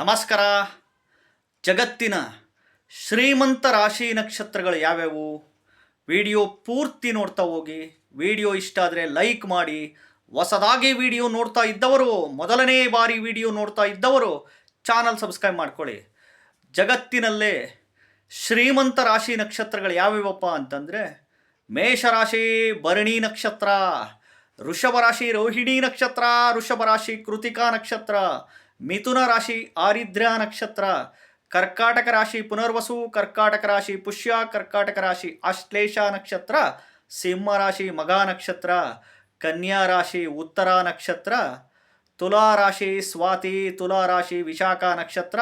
ನಮಸ್ಕಾರ. ಜಗತ್ತಿನ ಶ್ರೀಮಂತ ರಾಶಿ ನಕ್ಷತ್ರಗಳು ಯಾವ್ಯಾವು? ವಿಡಿಯೋ ಪೂರ್ತಿ ನೋಡ್ತಾ ಹೋಗಿ, ವಿಡಿಯೋ ಇಷ್ಟ ಆದರೆ ಲೈಕ್ ಮಾಡಿ, ಹೊಸದಾಗಿ ವಿಡಿಯೋ ನೋಡ್ತಾ ಇದ್ದವರು, ಮೊದಲನೇ ಬಾರಿ ವಿಡಿಯೋ ನೋಡ್ತಾ ಇದ್ದವರು ಚಾನಲ್ ಸಬ್ಸ್ಕ್ರೈಬ್ ಮಾಡ್ಕೊಳ್ಳಿ. ಜಗತ್ತಿನಲ್ಲೇ ಶ್ರೀಮಂತ ರಾಶಿ ನಕ್ಷತ್ರಗಳು ಯಾವ್ಯಾವಪ್ಪ ಅಂತಂದರೆ, ಮೇಷರಾಶಿ, ಭರಣಿ ನಕ್ಷತ್ರ, ವೃಷಭ ರಾಶಿ, ರೋಹಿಣಿ ನಕ್ಷತ್ರ, ವೃಷಭ ರಾಶಿ, ಕೃತಿಕಾ ನಕ್ಷತ್ರ ಮಿಥುನ ರಾಶಿ ಆರಿದ್ರಾ ನಕ್ಷತ್ರ. ಕರ್ಕಾಟಕ ರಾಶಿ, ಪುನರ್ವಸು. ಕರ್ಕಾಟಕ ರಾಶಿ, ಪುಷ್ಯ. ಕರ್ಕಾಟಕ ರಾಶಿ ಆಶ್ಲೇಷ ನಕ್ಷತ್ರ. ಸಿಂಹ ರಾಶಿ ಮಗ ನಕ್ಷತ್ರ. ಕನ್ಯಾ ರಾಶಿ, ಉತ್ತರ ನಕ್ಷತ್ರ. ತುಲಾ ರಾಶಿ, ಸ್ವಾತಿ. ತುಲಾ ರಾಶಿ, ವಿಶಾಖ ನಕ್ಷತ್ರ.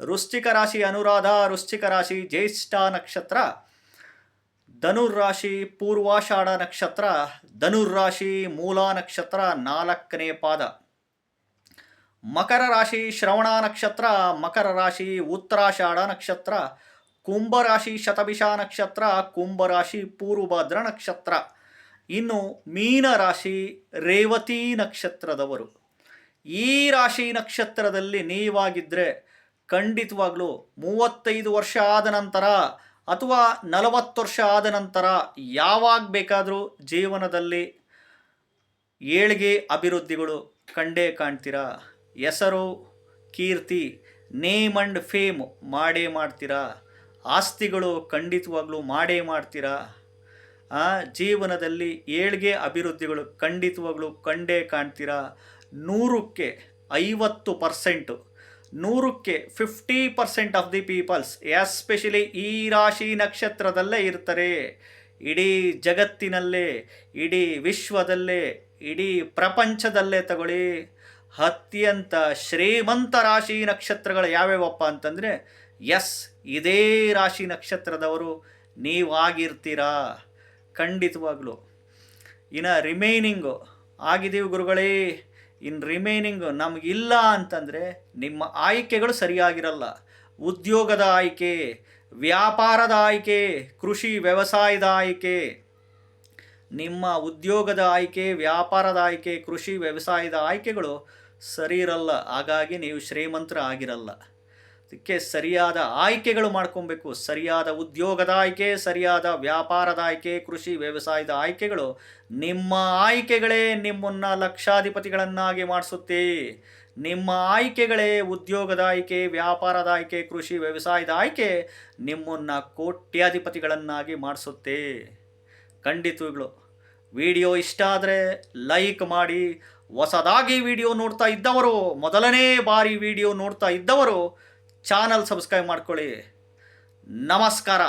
ವೃಶ್ಚಿಕ ರಾಶಿ, ಅನುರಾಧ. ವೃಶ್ಚಿಕ ರಾಶಿ, ಜ್ಯೇಷ್ಠ ನಕ್ಷತ್ರ. ಧನುರ್ರಾಶಿ ಪೂರ್ವಾಷಾಢ ನಕ್ಷತ್ರ. ಧನುರ್ರಾಶಿ ಮೂಲ ನಕ್ಷತ್ರ, ನಾಲ್ಕನೇ ಪಾದ. ಮಕರ ರಾಶಿ ಶ್ರವಣ ನಕ್ಷತ್ರ, ಮಕರ ರಾಶಿ ಉತ್ತರಾಷಾಢ ನಕ್ಷತ್ರ ಕುಂಭರಾಶಿ ಶತಭಿಷ ನಕ್ಷತ್ರ ಕುಂಭರಾಶಿ ಪೂರ್ವಭದ್ರ ನಕ್ಷತ್ರ. ಇನ್ನು ಮೀನ ರಾಶಿ ರೇವತಿ ನಕ್ಷತ್ರದವರು. ಈ ರಾಶಿ ನಕ್ಷತ್ರದಲ್ಲಿ ನೀವಾಗಿದ್ದರೆ ಖಂಡಿತವಾಗ್ಲೂ ಮೂವತ್ತೈದು ವರ್ಷ ಆದ ನಂತರ ಅಥವಾ ನಲವತ್ತು ವರ್ಷ ಆದ ನಂತರ ಯಾವಾಗ ಬೇಕಾದರೂ ಜೀವನದಲ್ಲಿ ಏಳಿಗೆ ಅಭಿವೃದ್ಧಿಗಳು ಕಂಡೇ ಕಾಣ್ತೀರಾ? ಹೆಸರು, ಕೀರ್ತಿ ನೇಮ್ ಅಂಡ್ ಫೇಮ್ ಮಾಡೇ ಮಾಡ್ತೀರಾ? ಆಸ್ತಿಗಳು ಖಂಡಿತವಾಗ್ಲೂ ಮಾಡೇ ಮಾಡ್ತೀರಾ? ಜೀವನದಲ್ಲಿ ಏಳಿಗೆ ಅಭಿವೃದ್ಧಿಗಳು ಖಂಡಿತವಾಗ್ಲೂ ಕಂಡೇ ಕಾಣ್ತೀರಾ? ನೂರಕ್ಕೆ ಐವತ್ತು ಪರ್ಸೆಂಟು ನೂರಕ್ಕೆ fifty percent of the peoples especially ಈ ರಾಶಿ ನಕ್ಷತ್ರದಲ್ಲೇ ಇರ್ತಾರೆ. ಇಡೀ ಜಗತ್ತಿನಲ್ಲೇ, ಇಡೀ ವಿಶ್ವದಲ್ಲೇ, ಇಡೀ ಪ್ರಪಂಚದಲ್ಲೇ ತಗೊಳ್ಳಿ. ಅತ್ಯಂತ ಶ್ರೀಮಂತ ರಾಶಿ ನಕ್ಷತ್ರಗಳು ಯಾವ್ಯಾವಪ್ಪ ಅಂತಂದರೆ, ಎಸ್, ಇದೇ ರಾಶಿ ನಕ್ಷತ್ರದವರು ನೀವು ಆಗಿರ್ತೀರಾ ಖಂಡಿತವಾಗ್ಲೂ. ಇನ್ನು ರಿಮೈನಿಂಗು ಆಗಿದ್ದೀವಿ ಗುರುಗಳೇ ಇನ್ನು ರಿಮೈನಿಂಗು ನಮಗಿಲ್ಲ ಅಂತಂದರೆ ನಿಮ್ಮ ಆಯ್ಕೆಗಳು ಸರಿಯಾಗಿರಲ್ಲ. ಉದ್ಯೋಗದ ಆಯ್ಕೆ, ವ್ಯಾಪಾರದ ಆಯ್ಕೆ, ಕೃಷಿ ವ್ಯವಸಾಯದ ಆಯ್ಕೆ ನಿಮ್ಮ ಉದ್ಯೋಗದ ಆಯ್ಕೆ, ವ್ಯಾಪಾರದ ಆಯ್ಕೆ, ಕೃಷಿ, ವ್ಯವಸಾಯದ ಆಯ್ಕೆಗಳು ಸರಿ ಇರಲ್ಲ ಹಾಗಾಗಿ ನೀವು ಶ್ರೀಮಂತರ ಆಗಿರಲ್ಲ. ಅದಕ್ಕೆ ಸರಿಯಾದ ಆಯ್ಕೆಗಳು ಮಾಡ್ಕೊಬೇಕು. ಸರಿಯಾದ ಉದ್ಯೋಗದ ಆಯ್ಕೆ, ಸರಿಯಾದ ವ್ಯಾಪಾರದ ಆಯ್ಕೆ, ಕೃಷಿ, ವ್ಯವಸಾಯದ ಆಯ್ಕೆಗಳು ನಿಮ್ಮ ಆಯ್ಕೆಗಳೇ ನಿಮ್ಮನ್ನು ಲಕ್ಷಾಧಿಪತಿಗಳನ್ನಾಗಿ ಮಾಡಿಸುತ್ತೆ. ನಿಮ್ಮ ಆಯ್ಕೆಗಳೇ ಉದ್ಯೋಗದ ಆಯ್ಕೆ, ವ್ಯಾಪಾರದ ಆಯ್ಕೆ, ಕೃಷಿ, ವ್ಯವಸಾಯದ ಆಯ್ಕೆ ನಿಮ್ಮನ್ನು ಕೋಟ್ಯಾಧಿಪತಿಗಳನ್ನಾಗಿ ಮಾಡಿಸುತ್ತೆ. ಖಂಡಿತಗಳು ವಿಡಿಯೋ ಇಷ್ಟ ಆದರೆ ಲೈಕ್ ಮಾಡಿ, ಹೊಸದಾಗಿ ವಿಡಿಯೋ ನೋಡ್ತಾ ಇದ್ದವರು, ಮೊದಲನೇ ಬಾರಿ ವಿಡಿಯೋ ನೋಡ್ತಾ ಇದ್ದವರು, ಚಾನಲ್ ಸಬ್ಸ್ಕ್ರೈಬ್ ಮಾಡ್ಕೊಳ್ಳಿ. ನಮಸ್ಕಾರ.